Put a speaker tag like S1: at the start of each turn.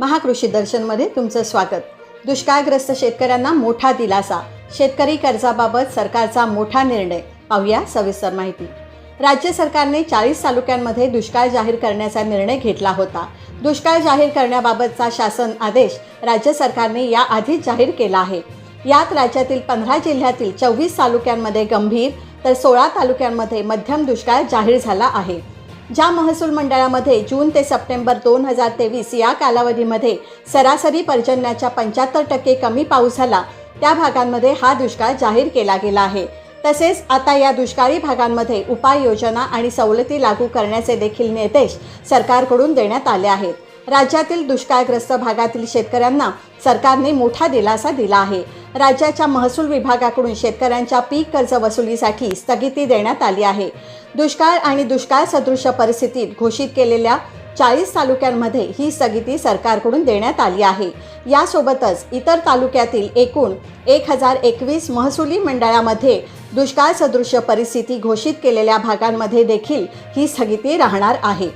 S1: महाकृषी दर्शनमध्ये तुमचं स्वागत. दुष्काळग्रस्त शेतकऱ्यांना मोठा दिलासा. शेतकरी कर्जाबाबत सरकारचा मोठा निर्णय. पाहूया सविस्तर माहिती. राज्य सरकारने चाळीस तालुक्यांमध्ये दुष्काळ जाहीर करण्याचा निर्णय घेतला होता. दुष्काळ जाहीर करण्याबाबतचा शासन आदेश राज्य सरकारने याआधीच जाहीर केला आहे. यात राज्यातील पंधरा जिल्ह्यातील चोवीस तालुक्यांमध्ये गंभीर तर सोळा तालुक्यांमध्ये मध्यम दुष्काळ जाहीर झाला आहे. ज्या महसूल मंडळामध्ये जून ते सप्टेंबर दोन हजार तेवीस या कालावधीमध्ये सरासरी पर्जन्याच्या पंच्याहत्तर टक्के कमी पाऊस झाला त्या भागांमध्ये हा दुष्काळ जाहीर केला गेला आहे. तसेच आता या दुष्काळी भागांमध्ये उपाययोजना आणि सवलती लागू करण्याचे देखील निर्देश सरकारकडून देण्यात आले आहेत. राज्यातील दुष्काळग्रस्त भागातील शेतकऱ्यांना सरकारने मोठा दिलासा दिला आहे. राज्याच्या महसूल विभागाकडून शेतकऱ्यांच्या पीक कर्ज वसुलीसाठी स्थगिती देण्यात आली आहे. दुष्काळ आणि दुष्काळ सदृश परिस्थितीत घोषित केलेल्या चाळीस तालुक्यांमध्ये ही स्थगिती सरकारकडून देण्यात आली आहे. यासोबतच इतर तालुक्यातील एकूण एक हजार एकवीस महसुली मंडळामध्ये दुष्काळ सदृश परिस्थिती घोषित केलेल्या भागांमध्ये देखील ही स्थगिती राहणार आहे.